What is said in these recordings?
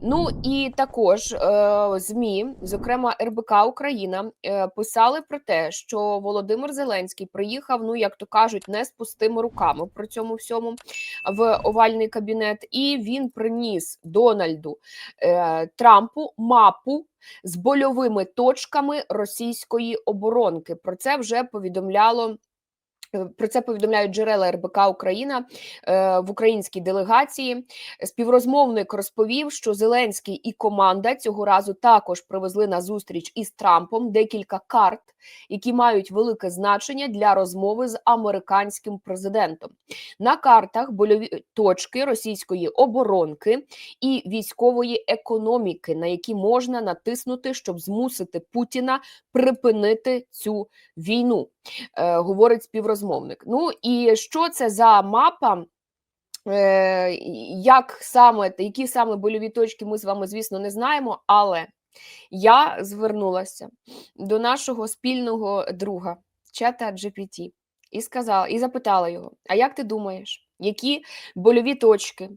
Ну і також е, змі, зокрема РБК Україна, е, писали про те, що Володимир Зеленський приїхав, ну як то кажуть, не з пустими руками при цьому всьому в овальний кабінет, і він приніс Дональду е, Трампу мапу. З больовими точками російської оборонки про це вже повідомляло Про це повідомляють джерела РБК Україна е, в українській делегації. Співрозмовник розповів, що Зеленський і команда цього разу також привезли на зустріч із Трампом декілька карт, які мають велике значення для розмови з американським президентом. На картах больові точки російської оборонки і військової економіки, на які можна натиснути, щоб змусити Путіна припинити цю війну е, говорить співрозмовник. Ну і що це за мапа? Е, як саме які саме больові точки, ми з вами, звісно, не знаємо, але я звернулася до нашого спільного друга, чата GPT, і сказала, і запитала його: А як ти думаєш, які больові точки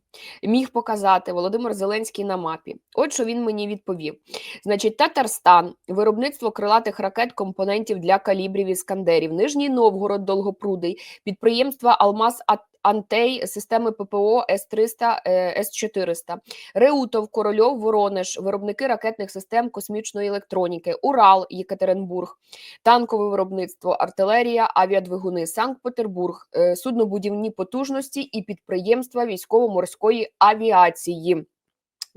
міг показати Володимир Зеленський на мапі? От що він мені відповів: значить, Татарстан, виробництво крилатих ракет, компонентів для калібрів іскандерів, Нижній Новгород, Долгопрудий, підприємства Алмаз Антей, системи ППО С-300, С-400, Реутов, Корольов, Воронеж, виробники ракетних систем космічної електроніки, Урал, Єкатеринбург, танкове виробництво, артилерія, авіадвигуни, Санкт-Петербург, е, суднобудівні потужності і підприємства військово-морської авіації.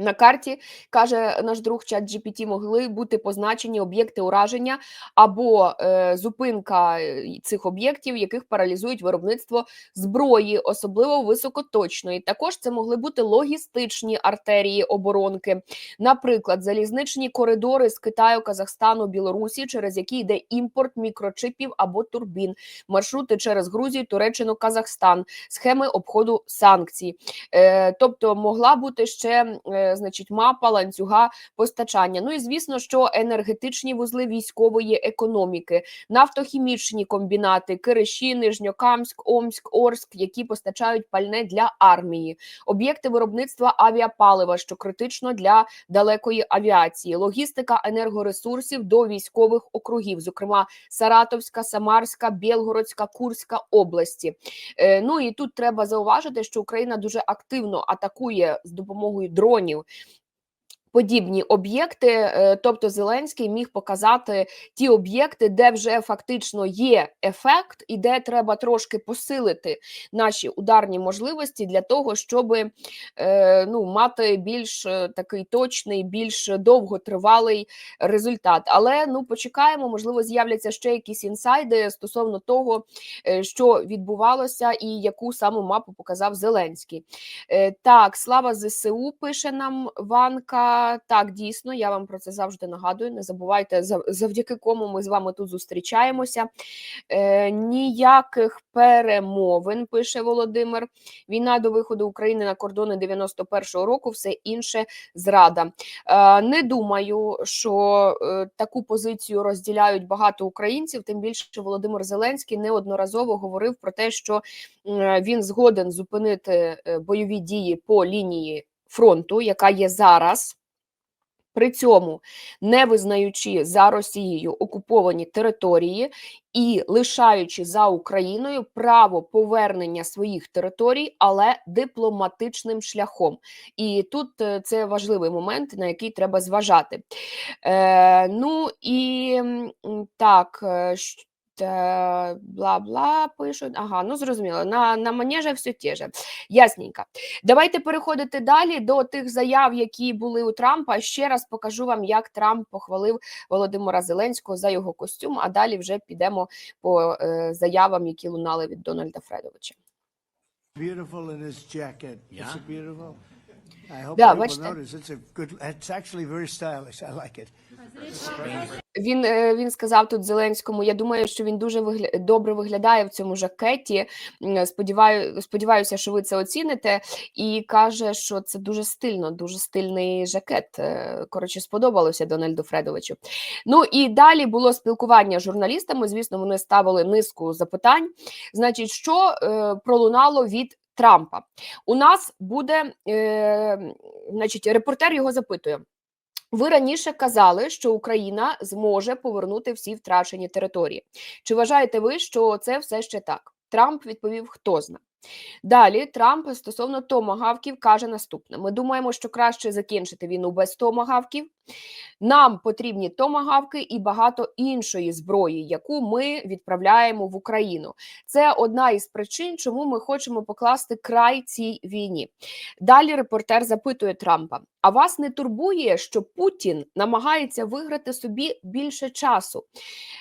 На карті каже наш друг чат GPT, могли бути позначені об'єкти ураження або е, зупинка е, цих об'єктів, яких паралізують виробництво зброї, особливо високоточної. Також це могли бути логістичні артерії оборонки, наприклад, залізничні коридори з Китаю, Казахстану, Білорусі, через які йде імпорт мікрочипів або турбін, маршрути через Грузію, Туреччину, Казахстан, схеми обходу санкцій. Е, тобто могла бути ще. Е, значить, мапа ланцюга постачання. Ну і звісно, що енергетичні вузли військової економіки, нафтохімічні комбінати, Кириші, Нижньокамськ, Омськ, Орськ, які постачають пальне для армії, об'єкти виробництва авіапалива, що критично для далекої авіації, логістика енергоресурсів до військових округів, зокрема Саратовська, Самарська, Білгородська, Курська області. Е, ну і тут треба зауважити, що Україна дуже активно атакує з допомогою дронів Brasil. Подібні об'єкти, е, тобто Зеленський міг показати ті об'єкти, де вже фактично є ефект, і де треба трошки посилити наші ударні можливості для того, щоб е, ну, мати більш е, такий точний, більш довготривалий результат. Але ну почекаємо, можливо, з'являться ще якісь інсайди стосовно того, що відбувалося, і яку саму мапу показав Зеленський. Так, слава ЗСУ пише нам Ванка. Так, дійсно, я вам про це завжди нагадую. Не забувайте, завдяки кому ми з вами тут зустрічаємося. Е, Ніяких перемовин, пише Володимир. Війна до виходу України на кордони 91-го року, все інше зрада. Е, Не думаю, що е, таку позицію розділяють багато українців. Тим більше Володимир Зеленський неодноразово говорив про те, що е, він згоден зупинити е, бойові дії по лінії фронту, яка є зараз. При цьому не визнаючи за Росією окуповані території і лишаючи за Україною право повернення своїх територій, але дипломатичним шляхом. І тут е, це важливий момент, на який треба зважати. Е, Ну і так. Е, бла бла пишуть. Ага, ну зрозуміло. На на манеже все те же. Ясненько. Давайте переходити далі до тих заяв, які були у Трампа. Ще раз покажу вам, як Трамп похвалив Володимира Зеленського за його костюм. А далі вже підемо по е, заявам, які лунали від Дональда Фредовича. Beautiful in his jacket. Yeah. Is it beautiful? I hope Да, people бачите? notice. It's a good. It's actually very stylish. I like it. Він е, він сказав тут Зеленському. Я думаю, що він дуже вигля... добре виглядає в цьому жакеті. М, Сподіваю, сподіваюся, що ви це оціните. І каже, що це дуже стильно, дуже стильний жакет. Е, Коротше, сподобалося Дональду Фредовичу. Ну і далі було спілкування з журналістами. Звісно, вони ставили низку запитань. Значить, що е, пролунало від Трампа. У нас буде, е, значить, репортер його запитує. Ви раніше казали, що Україна зможе повернути всі втрачені території. Чи вважаєте ви, що це все ще так? Трамп відповів, хто зна. Далі Трамп стосовно томагавків каже наступне: ми думаємо, що краще закінчити війну без томагавків. Нам потрібні томагавки і багато іншої зброї, яку ми відправляємо в Україну. Це одна із причин, чому ми хочемо покласти край цій війні. Далі репортер запитує Трампа: а вас не турбує, що Путін намагається виграти собі більше часу?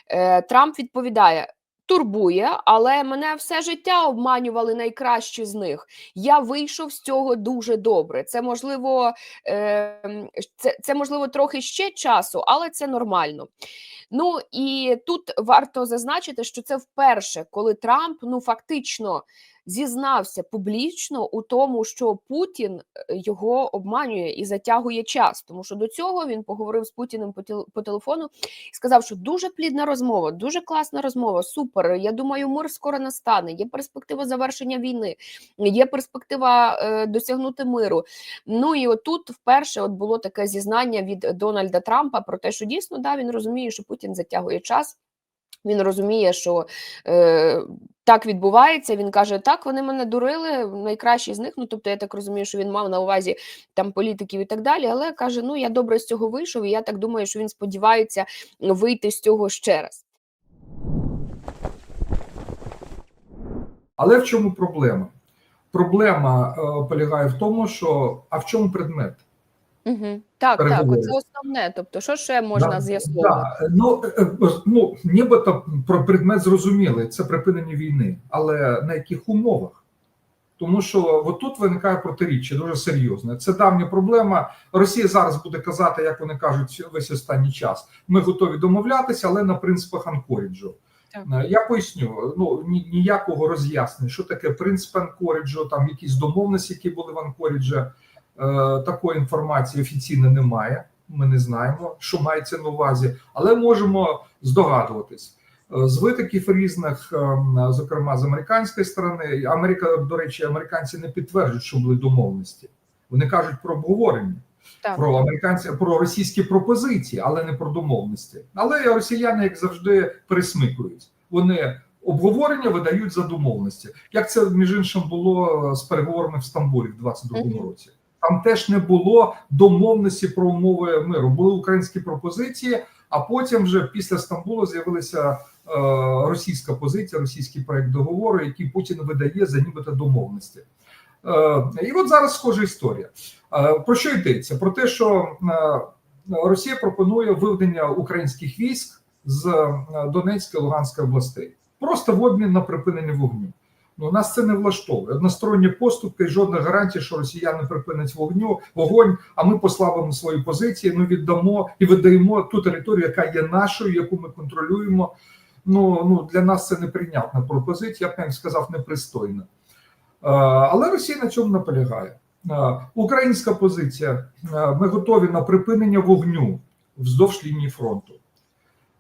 Е, Трамп відповідає. Турбує, але мене все життя обманювали найкращі з них. Я вийшов з цього дуже добре. Це можливо, е, це, це можливо трохи ще часу, але це нормально. Ну і тут варто зазначити, що це вперше, коли Трамп ну фактично зізнався публічно у тому, що Путін е, його обманює і затягує час. Тому що до цього він поговорив з Путіним по, телефону і сказав, що дуже плідна розмова, дуже класна розмова. Супер. Я думаю, мир скоро настане. Є перспектива завершення війни, є перспектива е, досягнути миру. Ну і отут вперше от було таке зізнання від Дональда Трампа про те, що дійсно да він розуміє, що Путін затягує час. Він розуміє, що е, так відбувається. Він каже: так, вони мене дурили, найкращі з них. Ну тобто, я так розумію, що він мав на увазі там політиків і так далі. Але каже: Ну я добре з цього вийшов, і я так думаю, що він сподівається вийти з цього ще раз. Але в чому проблема? Проблема е, полягає в тому, що а в чому предмет? Угу. Так, так, Переговори. оце основне. Тобто, що ще можна Да, з'ясовувати? Да, ну, е, е, ну нібито про предмет зрозумілий, це припинення війни, але на яких умовах? Тому що от тут виникає протиріччя дуже серйозне. Це давня проблема. Росія зараз буде казати, як вони кажуть, весь останній час. Ми готові домовлятися, але на принципах Анкоріджу. Так. Е, Я поясню, ну ні- ніякого роз'яснення, що таке принцип Анкоріджу, там якісь домовленості, які були в Анкоріджі. Е, такої інформації офіційно немає. Ми не знаємо, що мається на увазі, але можемо здогадуватись. Е, З витоків різних, ем, зокрема з американської сторони, Америка, до речі, американці не підтверджують, що були домовленості. Вони кажуть про обговорення, Так. про американці, про російські пропозиції, але не про домовленості. Але росіяни, як завжди, пересмикують. Вони обговорення видають за домовленості. Як це між іншим було з переговорами в Стамбулі в 22-му році? Там теж не було домовленості про умови миру. Були українські пропозиції, а потім вже після Стамбулу з'явилася е, російська позиція, російський проект договору, який Путін видає за нібито домовленості. Е, і от зараз схожа історія. Е, про що йдеться? Про те, що е, Росія пропонує виведення українських військ з е, Донецької Луганської областей, просто в обмін на припинення вогню. Ну, нас це не влаштовує. Односторонні поступки і жодних гарантій, що росіяни припинять вогню, вогонь, а ми послабимо свої позиції, ну віддамо і видаємо ту територію, яка є нашою, яку ми контролюємо. Ну, ну для нас це неприйнятна пропозиція, я б сказав, непристойна. Е, Але Росія на цьому наполягає. Е, Українська позиція: Е, ми готові на припинення вогню вздовж лінії фронту.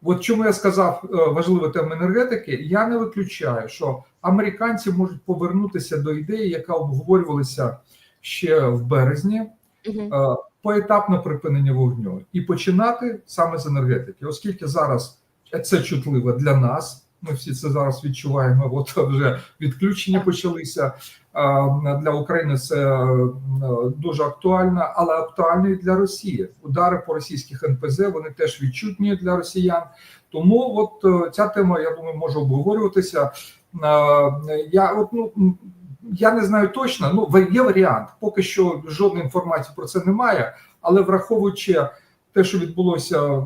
От чому я сказав важливу тему енергетики, я не виключаю, що американці можуть повернутися до ідеї, яка обговорювалася ще в березні, е, поетапне припинення вогню і починати саме з енергетики, оскільки зараз це чутливо для нас. Ми всі це зараз відчуваємо. От вже відключення почалися. Для України це е, дуже актуально, але актуально і для Росії. Удари по російських НПЗ вони теж відчутні для росіян. Тому от е, ця тема, я думаю, може обговорюватися. Я от ну я не знаю точно. Ну є варіант. Поки що жодної інформації про це немає, але враховуючи те, що відбулося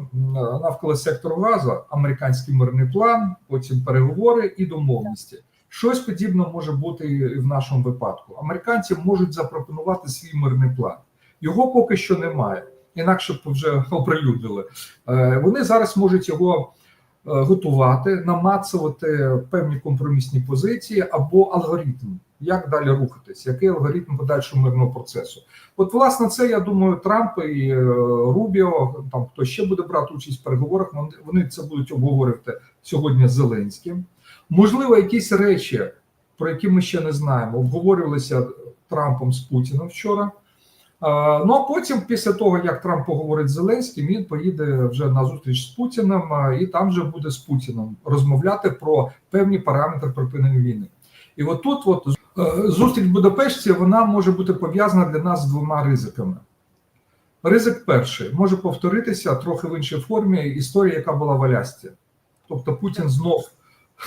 навколо сектору газу, американський мирний план, потім переговори і домовленості. Щось подібне може бути і в нашому випадку. Американці можуть запропонувати свій мирний план. Його поки що немає, інакше б вже оприлюднили. Е, Вони зараз можуть його готувати, намацувати певні компромісні позиції або алгоритм, як далі рухатись, який алгоритм подальшого мирного процесу. От, власне, це я думаю, Трамп і е, Рубіо, там хто ще буде брати участь в переговорах, вони це будуть обговорювати сьогодні з Зеленським. Можливо, якісь речі про які ми ще не знаємо. Обговорювалися Трампом з Путіним вчора. Е, Ну а потім, після того як Трамп поговорить з Зеленським, він поїде вже на зустріч з Путіним е, і там вже буде з Путіним розмовляти про певні параметри припинення війни. І от тут, от е, зустріч в Будапешті, вона може бути пов'язана для нас з двома ризиками. Ризик перший може повторитися трохи в іншій формі історія, яка була в Алясці. Тобто Путін знов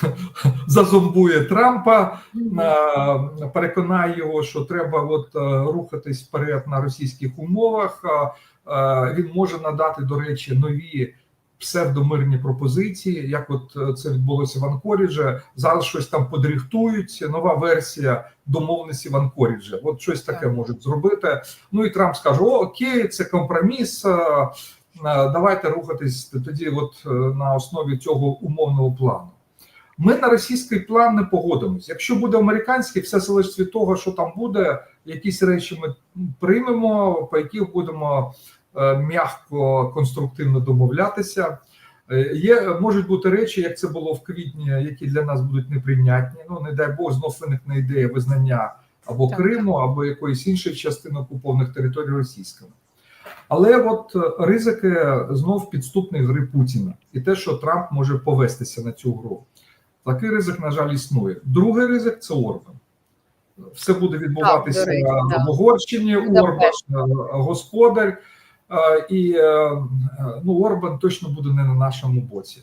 зазомбує Трампа, е, переконає його, що треба от е, рухатись вперед на російських умовах. Е, Він може надати, до речі, нові псевдомирні пропозиції, як от це відбулося в Анкоріджі. Зараз щось там подріхтують. Нова версія домовленості в Анкоріджі. От щось таке можуть зробити. Ну і Трамп скаже: О, окей, це компроміс. Давайте рухатись тоді, от на основі цього умовного плану. Ми на російський план не погодимось. Якщо буде американський, все залежить від того, що там буде. Якісь речі ми приймемо, по яких будемо е, м'яко конструктивно домовлятися. Е, Є можуть бути речі, як це було в квітні, які для нас будуть неприйнятні. Ну не дай Бог, знов виникне ідея визнання або Так, Криму, або якоїсь іншої частини окупованих територій російськими. Але от е, ризики знов підступної гри Путіна і те, що Трамп може повестися на цю гру. Такий ризик, на жаль, існує. Другий ризик це Орбан. Все буде відбуватися Так, речі, в Угорщині. Орбан е, господар, е, і е, ну, Орбан точно буде не на нашому боці.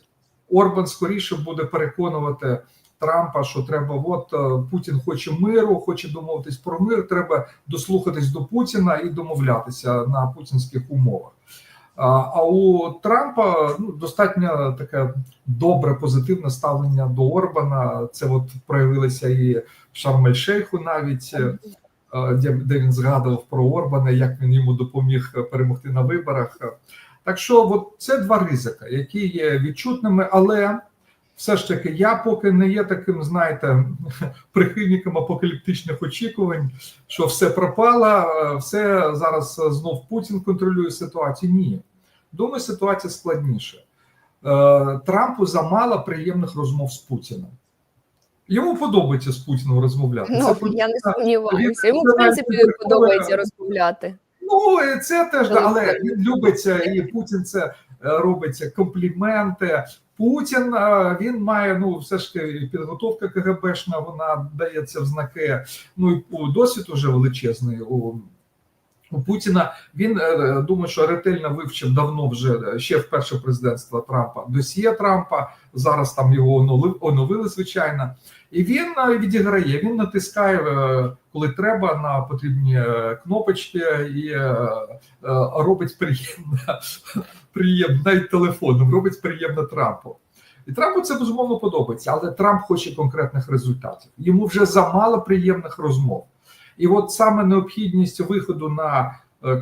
Орбан скоріше буде переконувати Трампа, що треба, от Путін хоче миру, хоче домовитись про мир. Треба дослухатись до Путіна і домовлятися на путінських умовах. А у Трампа ну, достатньо таке добре позитивне ставлення до Орбана. Це от проявилося і в Шарм-ель-Шейху навіть. е, е, де, він згадував про Орбана, як він йому допоміг перемогти на виборах. Так що, от це два ризики, які є відчутними, але все ж таки, я поки не є таким, знаєте, прихильником апокаліптичних очікувань, що все пропало, все зараз знов Путін контролює ситуацію. Ні, думаю, ситуація складніша. Е, Трампу замало приємних розмов з Путіним. Йому подобається з Путіним розмовляти. Ну, Це я не сумніваюся. Йому, в принципі, подобається розмовляти. Ну, це теж, да, але він любиться, і Путін це е, робиться компліменти. Путін е, він має ну все ж таки підготовка КГБшна, вона дається в знаки. Ну і досвід уже величезний у, у Путіна. Він е, думаю, що ретельно вивчив давно вже е, ще в перше президентство Трампа досьє Трампа. Зараз там його оновили звичайно. І він е, відіграє, він натискає, е, коли треба, на потрібні е, кнопочки і робить приємно, приємно, навіть телефоном, робить приємно Трампу. І Трампу це безумовно подобається, але Трамп хоче конкретних результатів. Йому вже замало приємних розмов. І от саме необхідність виходу на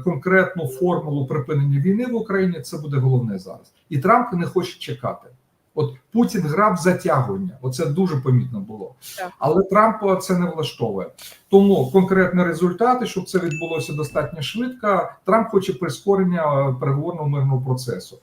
конкретну формулу припинення війни в Україні це буде головне зараз. І Трамп не хоче чекати. От Путін грав затягування, оце дуже помітно було. Так. Але Трампа це не влаштовує. Тому конкретні результати, щоб це відбулося достатньо швидко. Трамп хоче прискорення е, переговорного мирного процесу.